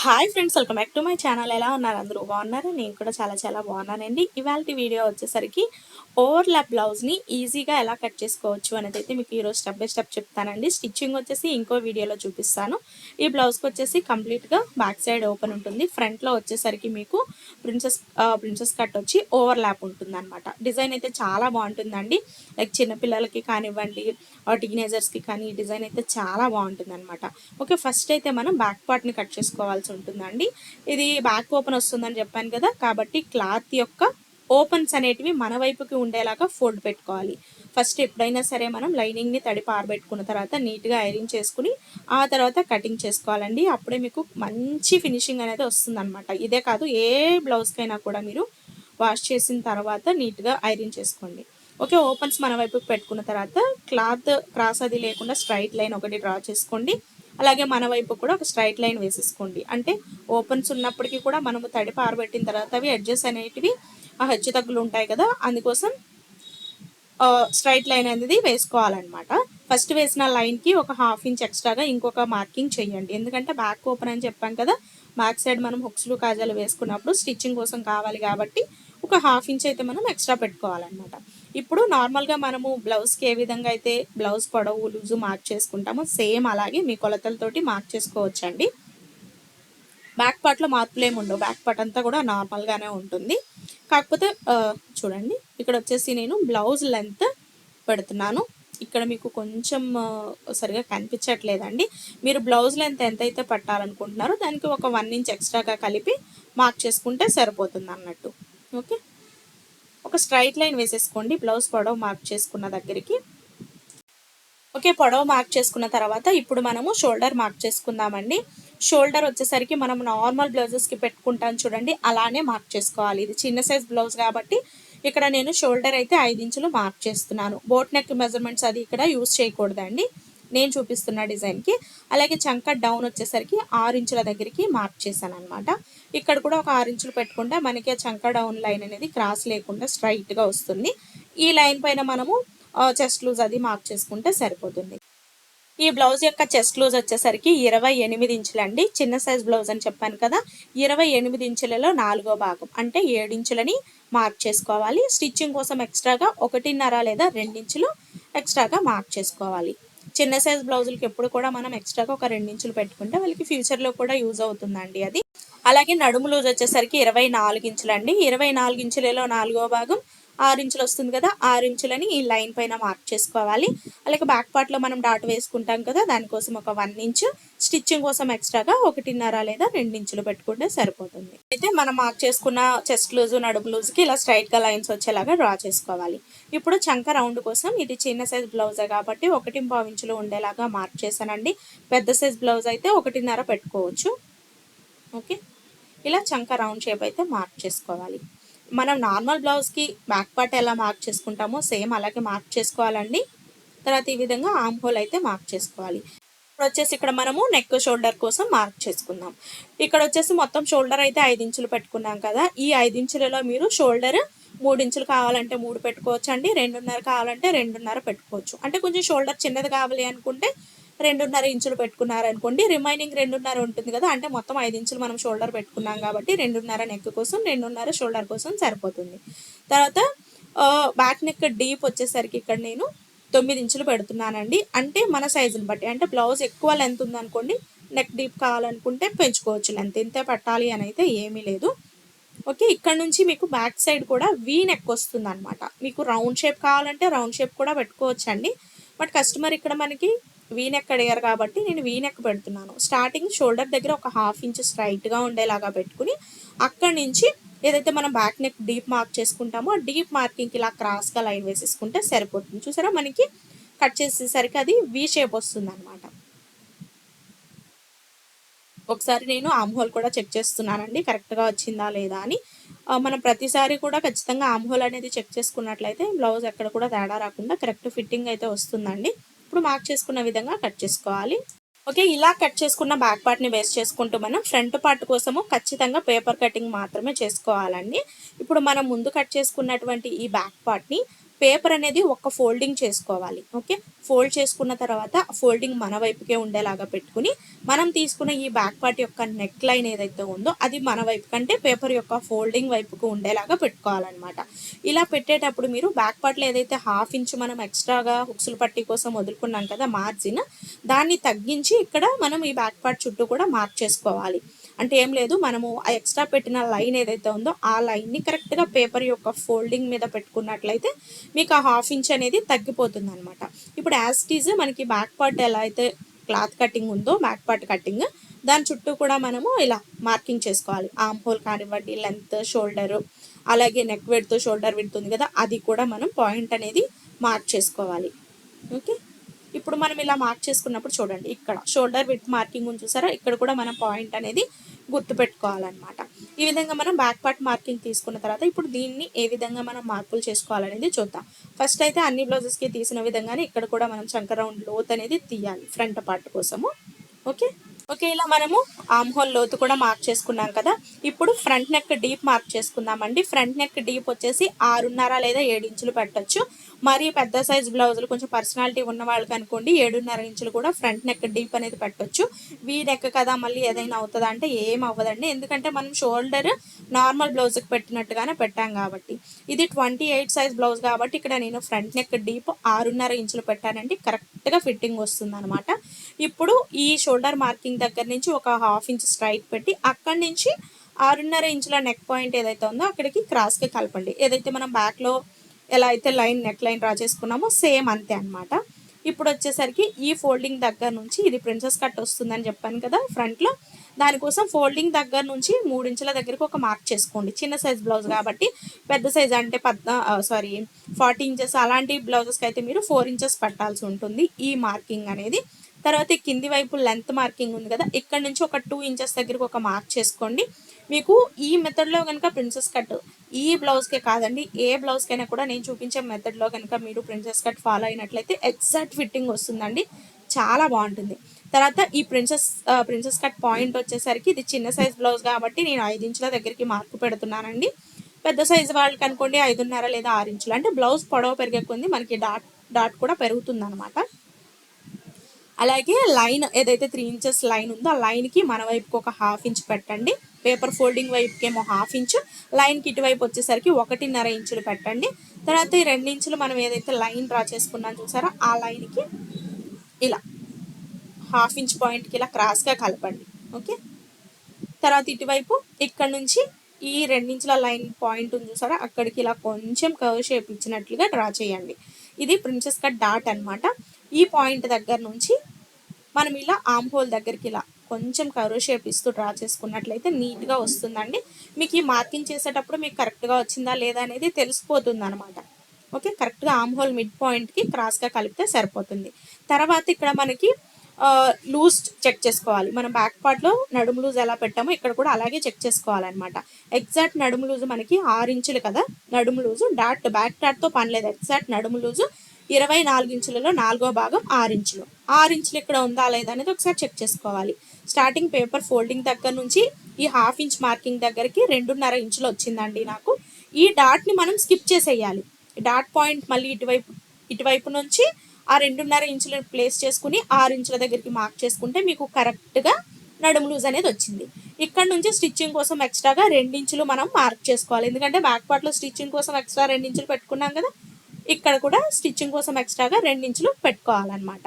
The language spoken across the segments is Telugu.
Hi friends welcome back to my channel ఎలా ఉన్నారు అందరూ? బాగున్నారు? నేను కూడా చాలా చాలా బాగున్నానండి. ఇవాళ వీడియో వచ్చేసరికి ఓవర్ ల్యాప్ బ్లౌజ్ని ఈజీగా ఎలా కట్ చేసుకోవచ్చు అనేది అయితే మీకు ఈరోజు స్టెప్ బై స్టెప్ చెప్తానండి. స్టిచ్చింగ్ వచ్చేసి ఇంకో వీడియోలో చూపిస్తాను. ఈ బ్లౌజ్కి వచ్చేసి కంప్లీట్గా బ్యాక్ సైడ్ ఓపెన్ ఉంటుంది. ఫ్రంట్లో వచ్చేసరికి మీకు ప్రిన్సెస్ ప్రిన్సెస్ కట్ వచ్చి ఓవర్ ల్యాప్ ఉంటుంది అనమాట డిజైన్ అయితే చాలా బాగుంటుందండి. లైక్ చిన్నపిల్లలకి కానివ్వండి టీనేజర్స్కి కానీ ఈ డిజైన్ అయితే చాలా బాగుంటుంది అనమాట ఓకే ఫస్ట్ అయితే మనం బ్యాక్ పార్ట్ని కట్ చేసుకోవాలి చేయాల్సి ఉంటుందండి. ఇది బ్యాక్ ఓపెన్ వస్తుందని చెప్పాను కదా కాబట్టి క్లాత్ యొక్క ఓపెన్స్ అనేటివి మన వైపుకి ఉండేలాగా ఫోల్డ్ పెట్టుకోవాలి. ఫస్ట్ ఎప్పుడైనా సరే మనం లైనింగ్ని తడి పారబెట్టుకున్న తర్వాత నీట్గా ఐరన్ చేసుకుని ఆ తర్వాత కటింగ్ చేసుకోవాలండి. అప్పుడే మీకు మంచి ఫినిషింగ్ అనేది వస్తుందన్నమాట. ఇదే కాదు ఏ బ్లౌజ్కైనా కూడా మీరు వాష్ చేసిన తర్వాత నీట్గా ఐరన్ చేసుకోండి. ఓకే ఓపెన్స్ మన వైపుకి పెట్టుకున్న తర్వాత క్లాత్ క్రాస్ అది లేకుండా స్ట్రైట్ లైన్ ఒకటి డ్రా చేసుకోండి. అలాగే మన వైపు కూడా ఒక స్ట్రైట్ లైన్ వేసేసుకోండి. అంటే ఓపెన్స్ ఉన్నప్పటికీ కూడా మనము తడి పారబెట్టిన తర్వాత అవి ఎడ్జెస్ అనేటివి ఆ హెచ్చు తగ్గులు ఉంటాయి కదా అందుకోసం స్ట్రైట్ లైన్ అనేది వేసుకోవాలన్నమాట. ఫస్ట్ వేసిన లైన్కి ఒక హాఫ్ ఇంచ్ ఎక్స్ట్రాగా ఇంకొక మార్కింగ్ చేయండి. ఎందుకంటే బ్యాక్ ఓపెన్ అని చెప్పాం కదా బ్యాక్ సైడ్ మనం హుక్స్లు కాజాలు వేసుకున్నప్పుడు స్టిచ్చింగ్ కోసం కావాలి కాబట్టి ఒక హాఫ్ ఇంచ్ అయితే మనం ఎక్స్ట్రా పెట్టుకోవాలన్నమాట. ఇప్పుడు నార్మల్గా మనము బ్లౌజ్కి ఏ విధంగా అయితే బ్లౌజ్ పొడవు లూజు మార్క్ చేసుకుంటామో సేమ్ అలాగే మీ కొలతలతోటి మార్క్ చేసుకోవచ్చండి. బ్యాక్ పార్ట్లో మార్పులు ఏమి ఉండవు. బ్యాక్ పార్ట్ అంతా కూడా నార్మల్గానే ఉంటుంది. కాకపోతే చూడండి. ఇక్కడ వచ్చేసి నేను బ్లౌజ్ లెంత్ పెడుతున్నాను. ఇక్కడ మీకు కొంచెం సరిగా కనిపించట్లేదండి. మీరు బ్లౌజ్ లెంత్ ఎంతైతే పట్టాలనుకుంటున్నారో దానికి ఒక వన్ ఇంచ్ ఎక్స్ట్రాగా కలిపి మార్క్ చేసుకుంటే సరిపోతుంది అన్నట్టు. ఓకే? ఒక స్ట్రైట్ లైన్ వేసేసుకోండి. బ్లౌజ్ పొడవు మార్క్ చేసుకున్న దగ్గరికి. ఓకే పొడవు మార్క్ చేసుకున్న తర్వాత ఇప్పుడు మనము షోల్డర్ మార్క్ చేసుకుందామండి. షోల్డర్ వచ్చేసరికి మనం నార్మల్ బ్లౌజెస్కి పెట్టుకుంటాం చూడండి. అలానే మార్క్ చేసుకోవాలి. ఇది చిన్న సైజ్ బ్లౌజ్ కాబట్టి ఇక్కడ నేను షోల్డర్ అయితే ఐదు ఇంచులు మార్క్ చేస్తున్నాను. బోట్ నెక్ మెజర్మెంట్స్ అది ఇక్కడ యూస్ చేయకూడదండి. నేను చూపిస్తున్న డిజైన్కి అలాగే చంక డౌన్ వచ్చేసరికి ఆరు ఇంచుల దగ్గరికి మార్క్ చేశాను అనమాట ఇక్కడ కూడా ఒక ఆరు ఇంచులు పెట్టుకుంటే మనకి ఆ చంక డౌన్ లైన్ అనేది క్రాస్ లేకుండా స్ట్రైట్గా వస్తుంది. ఈ లైన్ పైన మనము చెస్ట్ లూజ్ అది మార్క్ చేసుకుంటే సరిపోతుంది. ఈ బ్లౌజ్ యొక్క చెస్ట్ లూజ్ వచ్చేసరికి ఇరవై ఎనిమిది ఇంచులండి. చిన్న సైజ్ బ్లౌజ్ అని చెప్పాను కదా ఇరవై ఎనిమిది ఇంచులలో నాలుగో భాగం అంటే ఏడించులని మార్క్ చేసుకోవాలి. స్టిచ్చింగ్ కోసం ఎక్స్ట్రాగా ఒకటిన్నర లేదా రెండించులు ఎక్స్ట్రాగా మార్క్ చేసుకోవాలి. చిన్న సైజ్ బ్లౌజులకి ఎప్పుడు కూడా మనం ఎక్స్ట్రాగా ఒక ఇంచులు పెట్టుకుంటే వాళ్ళకి ఫ్యూచర్లో కూడా యూజ్ అవుతుందండి అది. అలాగే నడుము లూజ్ వచ్చేసరికి ఇరవై నాలుగు ఇంచులండి. ఇరవై నాలుగు ఇంచులలో నాలుగో భాగం ఆరు ఇంచులు వస్తుంది కదా ఆరు ఇంచులని ఈ లైన్ పైన మార్క్ చేసుకోవాలి. అలాగే బ్యాక్ పార్ట్లో మనం డాట్ వేసుకుంటాం కదా దానికోసం ఒక వన్ ఇంచు. స్టిచ్చింగ్ కోసం ఎక్స్ట్రాగా ఒకటిన్నర లేదా రెండు ఇంచులు పెట్టుకుంటే సరిపోతుంది. అయితే మనం మార్క్ చేసుకున్న చెస్ట్ లూజ్ నడుము లూజ్కి ఇలా స్ట్రైట్గా లైన్స్ వచ్చేలాగా డ్రా చేసుకోవాలి. ఇప్పుడు చంక రౌండ్ కోసం ఇది చిన్న సైజ్ బ్లౌజే కాబట్టి ఒకటి పావు ఇంచులు ఉండేలాగా మార్క్ చేశానండి. పెద్ద సైజ్ బ్లౌజ్ అయితే ఒకటిన్నర పెట్టుకోవచ్చు. ఓకే? ఇలా చంక రౌండ్ షేప్ అయితే మార్క్ చేసుకోవాలి. మనం నార్మల్ బ్లౌజ్కి బ్యాక్ పార్ట్ ఎలా మార్క్ చేసుకుంటామో సేమ్ అలాగే మార్క్ చేసుకోవాలండి. తర్వాత ఈ విధంగా ఆమ్ హోల్ అయితే మార్క్ చేసుకోవాలి. ఇప్పుడు వచ్చేసి ఇక్కడ మనము నెక్ షోల్డర్ కోసం మార్క్ చేసుకుందాం. ఇక్కడ వచ్చేసి మొత్తం షోల్డర్ అయితే ఐదు ఇంచులు పెట్టుకున్నాం కదా ఈ ఐదు ఇంచులలో మీరు షోల్డర్ మూడు ఇంచులు కావాలంటే మూడు పెట్టుకోవచ్చు అండి రెండున్నర కావాలంటే రెండున్నర పెట్టుకోవచ్చు. అంటే కొంచెం షోల్డర్ చిన్నది కావాలి అనుకుంటే రెండున్నర ఇంచులు పెట్టుకున్నారనుకోండి రిమైనింగ్ రెండున్నర ఉంటుంది కదా అంటే మొత్తం ఐదు ఇంచులు మనం షోల్డర్ పెట్టుకున్నాం కాబట్టి రెండున్నర నెక్ కోసం రెండున్నర షోల్డర్ కోసం సరిపోతుంది. తర్వాత బ్యాక్ నెక్ డీప్ వచ్చేసరికి ఇక్కడ నేను తొమ్మిది ఇంచులు పెడుతున్నానండి. అంటే మన సైజుని బట్టి అంటే బ్లౌజ్ ఎక్కువ లెంత్ ఉందనుకోండి నెక్ డీప్ కావాలనుకుంటే పెంచుకోవచ్చు. లెంత్ ఇంతే పెట్టాలి అని అయితే ఏమీ లేదు. ఓకే ఇక్కడ నుంచి మీకు బ్యాక్ సైడ్ కూడా వీ నెక్ వస్తుంది అనమాట మీకు రౌండ్ షేప్ కావాలంటే రౌండ్ షేప్ కూడా పెట్టుకోవచ్చు అండి బట్ కస్టమర్ ఇక్కడ మనకి వీనెక్ అడిగారు కాబట్టి నేను వీనెక్ పెడుతున్నాను. స్టార్టింగ్ షోల్డర్ దగ్గర ఒక హాఫ్ ఇంచ్ స్ట్రైట్గా ఉండేలాగా పెట్టుకుని అక్కడి నుంచి ఏదైతే మనం బ్యాక్ నెక్ డీప్ మార్క్ చేసుకుంటామో ఆ డీప్ మార్కింగ్కి ఇలా క్రాస్గా లైన్ వేసేసుకుంటే సరిపోతుంది. చూసారా? మనకి కట్ చేసేసరికి అది వీ షేప్ వస్తుంది అనమాట ఒకసారి నేను ఆమ్హోల్ కూడా చెక్ చేస్తున్నానండి. కరెక్ట్గా వచ్చిందా లేదా అని. మనం ప్రతిసారి కూడా ఖచ్చితంగా ఆమ్హోల్ అనేది చెక్ చేసుకున్నట్లయితే బ్లౌజ్ ఎక్కడ కూడా తేడా రాకుండా కరెక్ట్ ఫిట్టింగ్ అయితే వస్తుందండి. ఇప్పుడు మార్క్ చేసుకున్న విధంగా కట్ చేసుకోవాలి. ఓకే ఇలా కట్ చేసుకున్న బ్యాక్ పార్ట్ని బేస్ చేసుకుంటూ మనం ఫ్రంట్ పార్ట్ కోసము ఖచ్చితంగా పేపర్ కటింగ్ మాత్రమే చేసుకోవాలండి. ఇప్పుడు మనం ముందు కట్ చేసుకున్నటువంటి ఈ బ్యాక్ పార్ట్ని పేపర్ అనేది ఒక్క ఫోల్డింగ్ చేసుకోవాలి ఓకే? ఫోల్డ్ చేసుకున్న తర్వాత ఫోల్డింగ్ మన వైపుకే ఉండేలాగా పెట్టుకుని మనం తీసుకున్న ఈ బ్యాక్ పార్ట్ యొక్క నెక్ లైన్ ఏదైతే ఉందో అది మన వైపు కంటే పేపర్ యొక్క ఫోల్డింగ్ వైపుకు ఉండేలాగా పెట్టుకోవాలన్నమాట. ఇలా పెట్టేటప్పుడు మీరు బ్యాక్ పార్ట్లో ఏదైతే హాఫ్ ఇంచ్ మనం ఎక్స్ట్రాగా హుక్సులు పట్టి కోసం వదులుకున్నాం కదా మార్జిన్ దాన్ని తగ్గించి ఇక్కడ మనం ఈ బ్యాక్ పార్ట్ చుట్టూ కూడా మార్క్ చేసుకోవాలి. అంటే ఏం లేదు మనము ఆ ఎక్స్ట్రా పెట్టిన లైన్ ఏదైతే ఉందో ఆ లైన్ని కరెక్ట్గా పేపర్ యొక్క ఫోల్డింగ్ మీద పెట్టుకున్నట్లయితే మీకు ఆ హాఫ్ ఇంచ్ అనేది తగ్గిపోతుంది అనమాట ఇప్పుడు యాజ్ టీజ్ మనకి బ్యాక్ పార్ట్ ఎలా అయితే క్లాత్ కటింగ్ ఉందో బ్యాక్ పార్ట్ కటింగ్ దాని చుట్టూ కూడా మనము ఇలా మార్కింగ్ చేసుకోవాలి. ఆమ్ హోల్ కానివ్వండి లెంత్ షోల్డర్ అలాగే నెక్ విడ్త్ షోల్డర్ విడ్త్ ఉంది కదా అది కూడా మనం పాయింట్ అనేది మార్క్ చేసుకోవాలి. ఓకే ఇప్పుడు మనం ఇలా మార్క్ చేసుకున్నప్పుడు చూడండి ఇక్కడ షోల్డర్ విత్ మార్కింగ్ ఉంది చూసారా? ఇక్కడ కూడా మనం పాయింట్ అనేది గుర్తుపెట్టుకోవాలన్నమాట. ఈ విధంగా మనం బ్యాక్ పార్ట్ మార్కింగ్ తీసుకున్న తర్వాత ఇప్పుడు దీన్ని ఏ విధంగా మనం మార్పులు చేసుకోవాలనేది చూద్దాం. ఫస్ట్ అయితే అన్ని బ్లౌజెస్కి తీసిన విధంగానే ఇక్కడ కూడా మనం చంక రౌండ్ లోత్ అనేది తీయాలి ఫ్రంట్ పార్ట్ కోసము. ఓకే ఓకే ఇలా మనము ఆమ్ హోల్ లోతు కూడా మార్క్ చేసుకున్నాం కదా. ఇప్పుడు ఫ్రంట్ నెక్ డీప్ మార్క్ చేసుకుందామండి. ఫ్రంట్ నెక్ డీప్ వచ్చేసి ఆరున్నర లేదా ఏడు ఇంచులు పెట్టొచ్చు. మరి పెద్ద సైజ్ బ్లౌజులు కొంచెం పర్సనాలిటీ ఉన్న వాళ్ళకి అనుకోండి ఏడున్నర ఇంచులు కూడా ఫ్రంట్ నెక్ డీప్ అనేది పెట్టొచ్చు. వీ నెక్ కదా మళ్ళీ ఏదైనా అవుతుందా అంటే ఏం అవ్వదండి. ఎందుకంటే మనం షోల్డర్ నార్మల్ బ్లౌజ్కి పెట్టినట్టుగానే పెట్టాం కాబట్టి. ఇది ట్వంటీ ఎయిట్ సైజ్ బ్లౌజ్ కాబట్టి ఇక్కడ నేను ఫ్రంట్ నెక్ డీప్ ఆరున్నర ఇంచులు పెట్టానండి. కరెక్ట్గా ఫిట్టింగ్ వస్తుంది అనమాట ఇప్పుడు ఈ షోల్డర్ మార్కింగ్ దగ్గర నుంచి ఒక హాఫ్ ఇంచ్ స్ట్రైట్ పెట్టి అక్కడి నుంచి ఆరున్నర ఇంచుల నెక్ పాయింట్ ఏదైతే ఉందో అక్కడికి క్రాస్కి కలపండి. ఏదైతే మనం బ్యాక్లో ఎలా అయితే లైన్ నెక్ లైన్ డ్రా చేసుకున్నామో సేమ్ అంతే అనమాట ఇప్పుడు వచ్చేసరికి ఈ ఫోల్డింగ్ దగ్గర నుంచి ఇది ప్రిన్సెస్ కట్ వస్తుందని చెప్పాను కదా ఫ్రంట్లో. దానికోసం ఫోల్డింగ్ దగ్గర నుంచి మూడు ఇంచుల దగ్గరికి ఒక మార్క్ చేసుకోండి. చిన్న సైజ్ బ్లౌజ్ కాబట్టి పెద్ద సైజ్ అంటే పద్నా సారీ ఫార్టీ ఇంచెస్ అలాంటి బ్లౌజెస్కి అయితే మీరు ఫోర్ ఇంచెస్ పెట్టాల్సి ఉంటుంది ఈ మార్కింగ్ అనేది. తర్వాత కింది వైపు లెంత్ మార్కింగ్ ఉంది కదా ఇక్కడ నుంచి ఒక టూ ఇంచెస్ దగ్గరకు ఒక మార్క్ చేసుకోండి. మీకు ఈ మెథడ్లో కనుక ప్రిన్సెస్ కట్ ఈ బ్లౌజ్కే కాదండి ఏ బ్లౌజ్కైనా కూడా నేను చూపించే మెథడ్లో కనుక మీరు ప్రిన్సెస్ కట్ ఫాలో అయినట్లయితే ఎగ్జాక్ట్ ఫిట్టింగ్ వస్తుందండి. చాలా బాగుంటుంది. తర్వాత ఈ ప్రిన్సెస్ ప్రిన్సెస్ కట్ పాయింట్ వచ్చేసరికి ఇది చిన్న సైజ్ బ్లౌజ్ కాబట్టి నేను ఐదు ఇంచుల దగ్గరికి మార్కు పెడుతున్నానండి. పెద్ద సైజు వాళ్ళకి అనుకోండి ఐదున్నర లేదా ఆరు ఇంచులు. అంటే బ్లౌజ్ పొడవు పెరిగే కొంది మనకి డాట్ డాట్ కూడా పెరుగుతుంది అనమాట అలాగే లైన్ ఏదైతే త్రీ ఇంచెస్ లైన్ ఉందో ఆ లైన్కి మన వైపుకి ఒక హాఫ్ ఇంచ్ పెట్టండి. పేపర్ ఫోల్డింగ్ వైపుకేమో హాఫ్ ఇంచు లైన్కి ఇటువైపు వచ్చేసరికి ఒకటిన్నర ఇంచులు పెట్టండి. తర్వాత ఈ రెండు ఇంచులు మనం ఏదైతే లైన్ డ్రా చేసుకున్నాం చూసారో ఆ లైన్కి ఇలా హాఫ్ ఇంచ్ పాయింట్కి ఇలా క్రాస్గా కలపండి. ఓకే? తర్వాత ఇటువైపు ఇక్కడ నుంచి ఈ రెండించుల లైన్ పాయింట్ ఉంది చూసారా అక్కడికి ఇలా కొంచెం కర్వ్ షేప్ ఇచ్చినట్లుగా డ్రా చేయండి. ఇది ప్రిన్సెస్ కట్ డాట్ అనమాట ఈ పాయింట్ దగ్గర నుంచి మనం ఇలా ఆమ్ హోల్ దగ్గరికి ఇలా కొంచెం కరో షేప్ ఇస్తూ డ్రా చేసుకున్నట్లయితే నీట్గా వస్తుందండి. మీకు ఈ మార్కింగ్ చేసేటప్పుడు మీకు కరెక్ట్గా వచ్చిందా లేదా అనేది తెలిసిపోతుంది అనమాట ఓకే కరెక్ట్గా ఆమ్ హోల్ మిడ్ పాయింట్కి క్రాస్గా కలిపితే సరిపోతుంది. తర్వాత ఇక్కడ మనకి లూజ్ చెక్ చేసుకోవాలి. మనం బ్యాక్ పార్ట్లో నడుము లూజ్ ఎలా పెట్టామో ఇక్కడ కూడా అలాగే చెక్ చేసుకోవాలన్నమాట. ఎగ్జాక్ట్ నడుము లూజు మనకి ఆరు ఇంచులు కదా నడుము లూజు డాట్ బ్యాక్ డాట్తో పనిలేదు ఎగ్జాక్ట్ నడుము లూజు ఇరవై నాలుగు ఇంచులలో నాలుగో భాగం ఆరు ఇంచులు. ఆరు ఇంచులు ఇక్కడ ఉందా లేదా అనేది ఒకసారి చెక్ చేసుకోవాలి. స్టార్టింగ్ పేపర్ ఫోల్డింగ్ దగ్గర నుంచి ఈ హాఫ్ ఇంచ్ మార్కింగ్ దగ్గరికి రెండున్నర ఇంచులు వచ్చిందండి నాకు. ఈ డాట్ని మనం స్కిప్ చేసేయాలి. డాట్ పాయింట్ మళ్ళీ ఇటువైపు ఇటువైపు నుంచి ఆ రెండున్నర ఇంచులు ప్లేస్ చేసుకుని ఆరు ఇంచుల దగ్గరికి మార్క్ చేసుకుంటే మీకు కరెక్ట్గా నడుము లూజ్ అనేది వచ్చింది. ఇక్కడ నుంచి స్టిచ్చింగ్ కోసం ఎక్స్ట్రాగా రెండించులు మనం మార్క్ చేసుకోవాలి. ఎందుకంటే బ్యాక్ పార్ట్లో స్టిచ్చింగ్ కోసం ఎక్స్ట్రా రెండించులు పెట్టుకున్నాం కదా ఇక్కడ కూడా స్టిచ్చింగ్ కోసం ఎక్స్ట్రాగా రెండించులు పెట్టుకోవాలన్నమాట.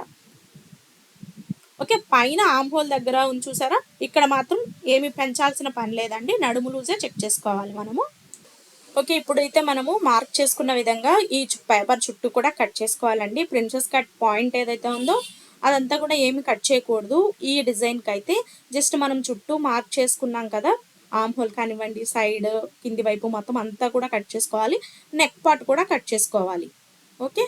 ఓకే పైన ఆమ్ హోల్ దగ్గర ఉంది చూసారా? ఇక్కడ మాత్రం ఏమి పెంచాల్సిన పని లేదండి. నడుము లూజే చెక్ చేసుకోవాలి మనము. ఓకే ఇప్పుడైతే మనము మార్క్ చేసుకున్న విధంగా ఈ పేపర్ చుట్టూ కూడా కట్ చేసుకోవాలండి. ప్రిన్సెస్ కట్ పాయింట్ ఏదైతే ఉందో అదంతా కూడా ఏమి కట్ చేయకూడదు. ఈ డిజైన్కి అయితే జస్ట్ మనం చుట్టూ మార్క్ చేసుకున్నాం కదా ఆమ్ హోల్ కానివ్వండి సైడ్ కింది వైపు మొత్తం అంతా కూడా కట్ చేసుకోవాలి. నెక్ పార్ట్ కూడా కట్ చేసుకోవాలి. ఓకే?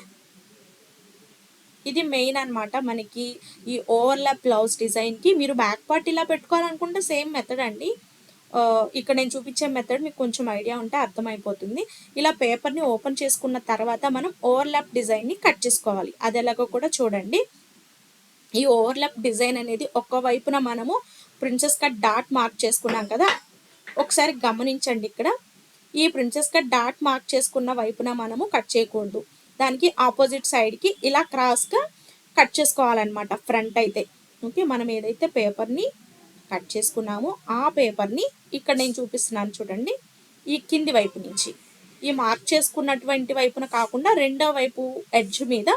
ఇది మెయిన్ అనమాట మనకి ఈ ఓవర్లాప్ బ్లౌజ్ డిజైన్కి మీరు బ్యాక్ పార్ట్ ఇలా పెట్టుకోవాలనుకుంటే సేమ్ మెథడ్ అండి. ఇక్కడ నేను చూపించే మెథడ్ మీకు కొంచెం ఐడియా ఉంటే అర్థమైపోతుంది. ఇలా పేపర్ని ఓపెన్ చేసుకున్న తర్వాత మనం ఓవర్లాప్ డిజైన్ని కట్ చేసుకోవాలి. అది ఎలాగో కూడా చూడండి. ఈ ఓవర్లాప్ డిజైన్ అనేది ఒక్క వైపున మనము ప్రిన్సెస్ కట్ డాట్ మార్క్ చేసుకున్నాం కదా. ఒకసారి గమనించండి ఇక్కడ. ఈ ప్రిన్సెస్ కట్ డాట్ మార్క్ చేసుకున్న వైపున మనము కట్ చేయకూడదు. దానికి ఆపోజిట్ సైడ్కి ఇలా క్రాస్గా కట్ చేసుకోవాలన్నమాట. ఫ్రంట్ అయితే. ఓకే మనం ఏదైతే పేపర్ని కట్ చేసుకున్నామో ఆ పేపర్ని ఇక్కడ నేను చూపిస్తున్నాను చూడండి. ఈ కింది వైపు నుంచి. ఈ మార్క్ చేసుకున్నటువంటి వైపున కాకుండా రెండో వైపు ఎడ్జ్ మీద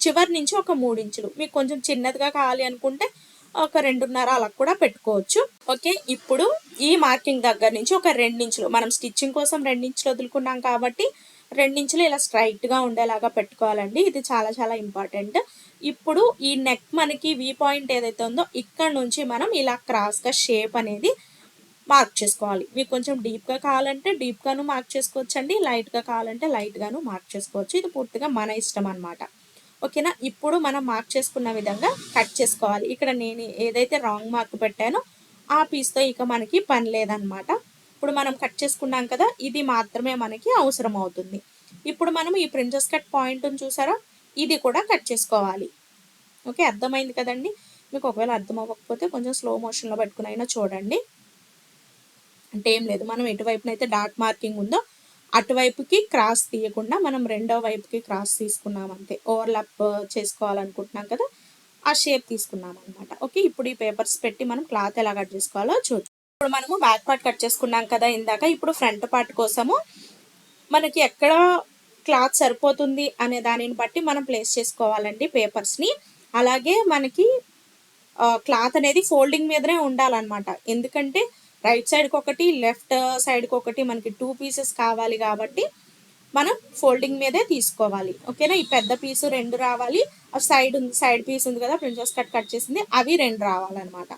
చివరి నుంచి ఒక మూడు ఇంచులు. మీకు కొంచెం చిన్నదిగా కావాలి అనుకుంటే ఒక రెండున్నర అలా కూడా పెట్టుకోవచ్చు. ఓకే ఇప్పుడు ఈ మార్కింగ్ దగ్గర నుంచి ఒక రెండించులు మనం స్టిచ్చింగ్ కోసం రెండించులు వదులుకున్నాం కాబట్టి రెండించులు ఇలా స్ట్రైట్గా ఉండేలాగా పెట్టుకోవాలండి. ఇది చాలా చాలా ఇంపార్టెంట్ ఇప్పుడు ఈ నెక్ మనకి వి పాయింట్ ఏదైతే ఉందో ఇక్కడ నుంచి మనం ఇలా క్రాస్గా షేప్ అనేది మార్క్ చేసుకోవాలి. మీకు కొంచెం డీప్గా కావాలంటే డీప్గాను మార్క్ చేసుకోవచ్చు అండి లైట్గా కావాలంటే లైట్గాను మార్క్ చేసుకోవచ్చు. ఇది పూర్తిగా మన ఇష్టం అనమాట ఓకేనా? ఇప్పుడు మనం మార్క్ చేసుకున్న విధంగా కట్ చేసుకోవాలి. ఇక్కడ నేను ఏదైతే రాంగ్ మార్క్ పెట్టానో ఆ పీస్తో ఇక మనకి పని లేదనమాట ఇప్పుడు మనం కట్ చేసుకున్నాం కదా ఇది మాత్రమే మనకి అవసరం అవుతుంది ఇప్పుడు మనం ఈ ప్రిన్సెస్ కట్ పాయింట్ చూసారా? ఇది కూడా కట్ చేసుకోవాలి. ఓకే అర్థమైంది కదండి? మీకు ఒకవేళ అర్థం అవ్వకపోతే కొంచెం స్లో మోషన్లో పెట్టుకుని అయినా చూడండి. అంటే ఏం లేదు మనం ఎటువైపునైతే డాట్ మార్కింగ్ ఉందో అటువైపుకి క్రాస్ తీయకుండా మనం రెండో వైపుకి క్రాస్ తీసుకున్నాం అంతే. ఓవర్లాప్ uh, చేసుకోవాలనుకుంటున్నాం కదా ఆ షేప్ తీసుకున్నాం అనమాట ఓకే ఇప్పుడు ఈ పేపర్స్ పెట్టి మనం క్లాత్ ఎలా కట్ చేసుకోవాలో చూద్దాం. ఇప్పుడు మనము బ్యాక్ పార్ట్ కట్ చేసుకున్నాం కదా ఇందాక ఇప్పుడు ఫ్రంట్ పార్ట్ కోసము మనకి ఎక్కడ క్లాత్ సరిపోతుంది అనే దానిని బట్టి మనం ప్లేస్ చేసుకోవాలండి పేపర్స్ని అలాగే మనకి క్లాత్ అనేది ఫోల్డింగ్ మీదనే ఉండాలన్నమాట. ఎందుకంటే రైట్ సైడ్కి ఒకటి లెఫ్ట్ సైడ్కి ఒకటి మనకి టూ పీసెస్ కావాలి కాబట్టి మనం ఫోల్డింగ్ మీదే తీసుకోవాలి. ఓకేనా ఈ పెద్ద పీసు రెండు రావాలి. ఆ సైడ్ ఉంది సైడ్ పీస్ ఉంది కదా ప్రిన్సెస్ కట్ కట్ చేసింది అవి రెండు రావాలన్నమాట.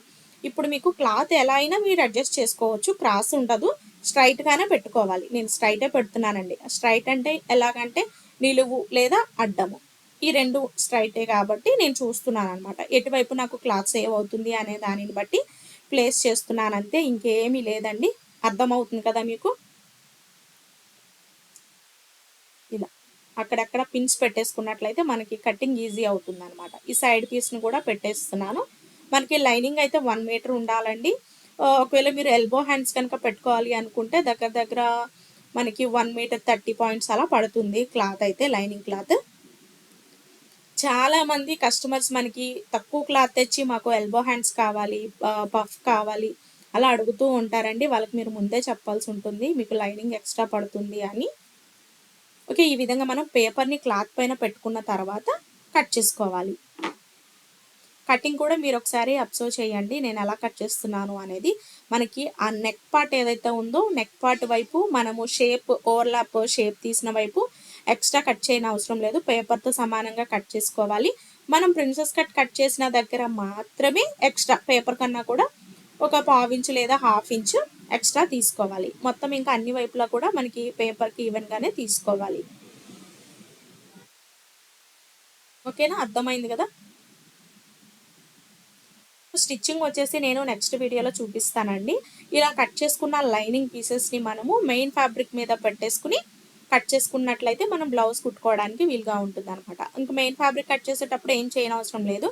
ఇప్పుడు మీకు క్లాత్ ఎలా అయినా మీరు అడ్జస్ట్ చేసుకోవచ్చు క్రాస్ ఉండదు స్ట్రైట్గానే పెట్టుకోవాలి. నేను స్ట్రైటే పెడుతున్నానండి. స్ట్రైట్ అంటే ఎలాగంటే నిలువు లేదా అడ్డము. ఈ రెండు స్ట్రైటే కాబట్టి నేను చూస్తున్నాను అనమాట ఎటువైపు నాకు క్లాత్ సేవ్ అవుతుంది అనే దానిని బట్టి ప్లేస్ చేస్తున్నాను అంతే ఇంకేమీ లేదండి. అర్థమవుతుంది కదా మీకు? ఇలా. అక్కడక్కడ పిన్స్ పెట్టేసుకున్నట్లయితే మనకి కటింగ్ ఈజీ అవుతుంది అనమాట ఈ సైడ్ పీస్ని కూడా పెట్టేస్తున్నాను. మనకి లైనింగ్ అయితే వన్ మీటర్ ఉండాలండి. ఒకవేళ మీరు ఎల్బో హ్యాండ్స్ కనుక పెట్టుకోవాలి అనుకుంటే దగ్గర దగ్గర మనకి వన్ మీటర్ థర్టీ పాయింట్స్ అలా పడుతుంది క్లాత్ అయితే లైనింగ్ క్లాత్. చాలా మంది కస్టమర్స్ మనకి తక్కువ క్లాత్ తెచ్చి మాకు ఎల్బో హ్యాండ్స్ కావాలి పఫ్ కావాలి అలా అడుగుతూ ఉంటారండి. వాళ్ళకి మీరు ముందే చెప్పాల్సి ఉంటుంది మీకు లైనింగ్ ఎక్స్ట్రా పడుతుంది అని. ఓకే ఈ విధంగా మనం పేపర్ని క్లాత్ పైన పెట్టుకున్న తర్వాత కట్ చేసుకోవాలి. కటింగ్ కూడా మీరు ఒకసారి అబ్జర్వ్ చేయండి. నేను ఎలా కట్ చేస్తున్నాను అనేది మనకి ఆ నెక్ పార్ట్ ఏదైతే ఉందో నెక్ పార్ట్ వైపు మనము షేప్ ఓవర్లాప్ షేప్ తీసిన వైపు ఎక్స్ట్రా కట్ చేయని అవసరం లేదు. పేపర్తో సమానంగా కట్ చేసుకోవాలి. మనం ప్రిన్సెస్ కట్ కట్ చేసిన దగ్గర మాత్రమే ఎక్స్ట్రా పేపర్ కన్నా కూడా ఒక పావు ఇంచు లేదా హాఫ్ ఇంచు ఎక్స్ట్రా తీసుకోవాలి. మొత్తం ఇంకా అన్ని వైపులా కూడా మనకి పేపర్కి ఈవెన్గానే తీసుకోవాలి. ఓకేనా? అర్థమైంది కదా? స్టిచ్చింగ్ వచ్చేసి నేను నెక్స్ట్ వీడియోలో చూపిస్తానండి. ఇలా కట్ చేసుకున్న లైనింగ్ పీసెస్ని మనము మెయిన్ ఫ్యాబ్రిక్ మీద పెట్టేసుకుని కట్ చేసుకున్నట్లయితే మనం బ్లౌజ్ కుట్టుకోవడానికి వీలుగా ఉంటుంది అనమాట ఇంకా మెయిన్ ఫ్యాబ్రిక్ కట్ చేసేటప్పుడు ఏం చేయనవసరం లేదు.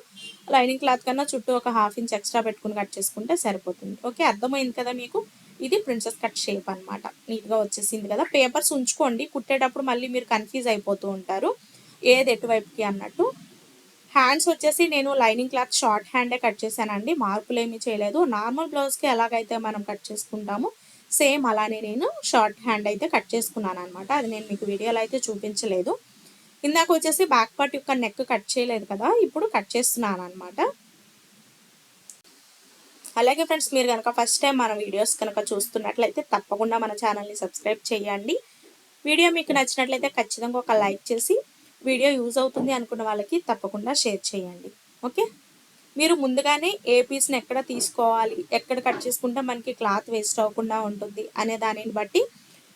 లైనింగ్ క్లాత్ కన్నా చుట్టూ ఒక హాఫ్ ఇంచ్ ఎక్స్ట్రా పెట్టుకుని కట్ చేసుకుంటే సరిపోతుంది. ఓకే అర్థమైంది కదా మీకు? ఇది ప్రిన్సెస్ కట్ షేప్ అనమాట నీట్గా వచ్చేసింది కదా. పేపర్స్ ఉంచుకోండి. కుట్టేటప్పుడు మళ్ళీ మీరు కన్ఫ్యూజ్ అయిపోతూ ఉంటారు. ఏది ఎటువైపుకి అన్నట్టు. హ్యాండ్స్ వచ్చేసి నేను లైనింగ్ క్లాత్ షార్ట్ హ్యాండే కట్ చేశానండి. మార్పులు ఏమీ చేయలేదు. నార్మల్ బ్లౌజ్కి ఎలాగైతే మనం కట్ చేసుకుంటామో సేమ్ అలానే నేను షార్ట్ హ్యాండ్ అయితే కట్ చేసుకున్నాను అనమాట అది నేను మీకు వీడియోలో అయితే చూపించలేదు. ఇందాక వచ్చేసి బ్యాక్ పార్ట్ యొక్క నెక్ కట్ చేయలేదు కదా ఇప్పుడు కట్ చేస్తున్నాను అనమాట అలాగే ఫ్రెండ్స్ మీరు కనుక ఫస్ట్ టైం మన వీడియోస్ కనుక చూస్తున్నట్లయితే తప్పకుండా మన ఛానల్ని సబ్స్క్రైబ్ చేయండి. వీడియో మీకు నచ్చినట్లయితే ఖచ్చితంగా ఒక లైక్ చేసి వీడియో యూజ్ అవుతుంది అనుకున్న వాళ్ళకి తప్పకుండా షేర్ చేయండి. ఓకే? మీరు ముందుగానే ఏ పీస్ని ఎక్కడ తీసుకోవాలి ఎక్కడ కట్ చేసుకుంటే మనకి క్లాత్ వేస్ట్ అవ్వకుండా ఉంటుంది అనే దానిని బట్టి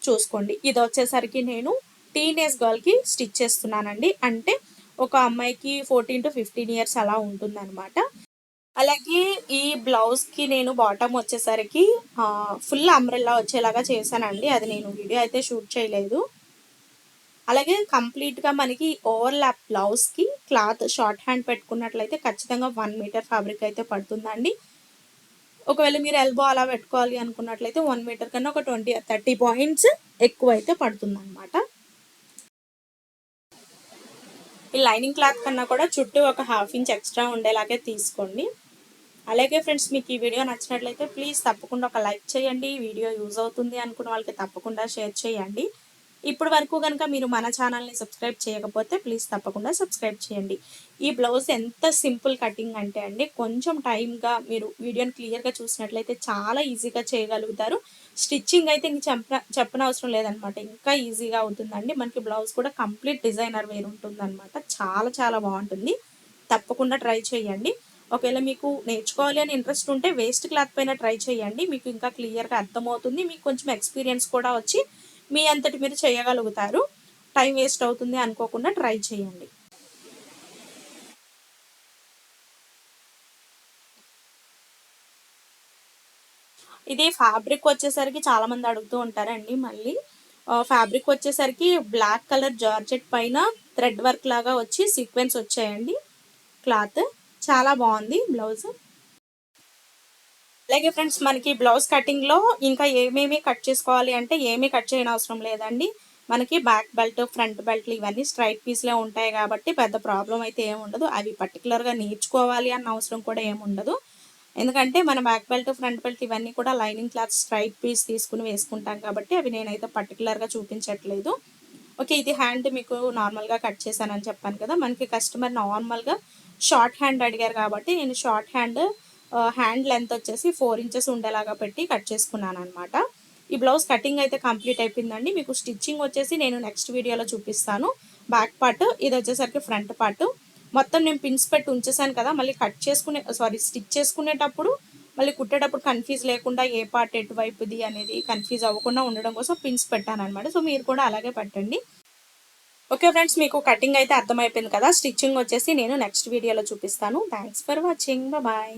చూసుకోండి. ఇది వచ్చేసరికి నేను టీనేజ్ గర్ల్కి స్టిచ్ చేస్తున్నానండి. అంటే ఒక అమ్మాయికి ఫోర్టీన్ టు ఫిఫ్టీన్ ఇయర్స్ అలా ఉంటుందన్నమాట. అలాగే ఈ బ్లౌజ్కి నేను బాటమ్ వచ్చేసరికి ఫుల్ అంబ్రెల్లా వచ్చేలాగా చేశానండి. అది నేను వీడియో అయితే షూట్ చేయలేదు. అలాగే కంప్లీట్గా మనకి ఓవర్లాప్ బ్లౌజ్కి క్లాత్ షార్ట్ హ్యాండ్ పెట్టుకున్నట్లయితే ఖచ్చితంగా వన్ మీటర్ ఫ్యాబ్రిక్ అయితే పడుతుందండి. ఒకవేళ మీరు ఎల్బో అలా పెట్టుకోవాలి అనుకున్నట్లయితే వన్ మీటర్ కన్నా ఒక ట్వంటీ థర్టీ పాయింట్స్ ఎక్కువ అయితే పడుతుందన్నమాట. ఈ లైనింగ్ క్లాత్ కన్నా కూడా చుట్టూ ఒక హాఫ్ ఇంచ్ ఎక్స్ట్రా ఉండేలాగే తీసుకోండి. అలాగే ఫ్రెండ్స్ మీకు ఈ వీడియో నచ్చినట్లయితే ప్లీజ్ తప్పకుండా ఒక లైక్ చేయండి. వీడియో యూజ్ అవుతుంది అనుకున్న వాళ్ళకి తప్పకుండా షేర్ చేయండి. ఇప్పుడు వరకు కనుక మీరు మన ఛానల్ని సబ్స్క్రైబ్ చేయకపోతే ప్లీజ్ తప్పకుండా సబ్స్క్రైబ్ చేయండి. ఈ బ్లౌజ్ ఎంత సింపుల్ కటింగ్ అంటే అండి కొంచెం టైంగా మీరు వీడియోని క్లియర్గా చూసినట్లయితే చాలా ఈజీగా చేయగలుగుతారు. స్టిచ్చింగ్ అయితే ఇంక చెప్ప చెప్పనవసరం లేదనమాట. ఇంకా ఈజీగా అవుతుందండి. మనకి బ్లౌజ్ కూడా కంప్లీట్ డిజైనర్ వేరు ఉంటుందన్నమాట చాలా చాలా బాగుంటుంది. తప్పకుండా ట్రై చేయండి. ఒకవేళ మీకు నేర్చుకోవాలి అని ఇంట్రెస్ట్ ఉంటే వేస్ట్ క్లాత్ పైన ట్రై చేయండి. మీకు ఇంకా క్లియర్గా అర్థమవుతుంది. మీకు కొంచెం ఎక్స్పీరియన్స్ కూడా వచ్చి మీ అంతటి మీరు చేయగలుగుతారు. టైం వేస్ట్ అవుతుంది అనుకోకుండా ట్రై చేయండి. ఇది ఫ్యాబ్రిక్ వచ్చేసరికి చాలా మంది అడుగుతూ ఉంటారండి మళ్ళీ. ఫ్యాబ్రిక్ వచ్చేసరికి బ్లాక్ కలర్ జార్జెట్ పైన థ్రెడ్ వర్క్ లాగా వచ్చి సీక్వెన్స్ వచ్చాయండి. క్లాత్ చాలా బాగుంది బ్లౌజ్. అలాగే ఫ్రెండ్స్ మనకి బ్లౌజ్ కటింగ్లో ఇంకా ఏమేమి కట్ చేసుకోవాలి అంటే ఏమీ కట్ చేయని అవసరం లేదండి. మనకి బ్యాక్ బెల్ట్ ఫ్రంట్ బెల్ట్లు ఇవన్నీ స్ట్రైట్ పీస్లే ఉంటాయి కాబట్టి పెద్ద ప్రాబ్లం అయితే ఏమి ఉండదు. అవి పర్టికులర్గా నేర్చుకోవాలి అన్న అవసరం కూడా ఏమి ఉండదు. ఎందుకంటే మన బ్యాక్ బెల్ట్ ఫ్రంట్ బెల్ట్ ఇవన్నీ కూడా లైనింగ్ క్లాత్ స్ట్రైట్ పీస్ తీసుకుని వేసుకుంటాం కాబట్టి అవి నేనైతే పర్టికులర్గా చూపించట్లేదు. ఓకే ఇది హ్యాండ్ మీకు నార్మల్గా కట్ చేశానని చెప్పాను కదా. మనకి కస్టమర్ నార్మల్గా షార్ట్ హ్యాండ్ అడిగారు కాబట్టి నేను షార్ట్ హ్యాండ్ హ్యాండ్ లెంత్ వచ్చేసి ఫోర్ ఇంచెస్ ఉండేలాగా పెట్టి కట్ చేసుకున్నాను అనమాట ఈ బ్లౌజ్ కటింగ్ అయితే కంప్లీట్ అయిపోయిందండి. మీకు స్టిచ్చింగ్ వచ్చేసి నేను నెక్స్ట్ వీడియోలో చూపిస్తాను. బ్యాక్ పార్ట్ ఇది వచ్చేసరికి ఫ్రంట్ పార్ట్ మొత్తం నేను పిన్స్ పెట్టి ఉంచేసాను కదా మళ్ళీ కట్ చేసుకునే సారీ స్టిచ్ చేసుకునేటప్పుడు మళ్ళీ కుట్టేటప్పుడు కన్ఫ్యూజ్ లేకుండా ఏ పార్ట్ ఎటువైపుది అనేది కన్ఫ్యూజ్ అవ్వకుండా ఉండడం కోసం పిన్స్ పెట్టాను అనమాట సో మీరు కూడా అలాగే పెట్టండి. ఓకే ఫ్రెండ్స్ మీకు కటింగ్ అయితే అర్థమైపోయింది కదా. స్టిచ్చింగ్ వచ్చేసి నేను నెక్స్ట్ వీడియోలో చూపిస్తాను. Thanks for watching bye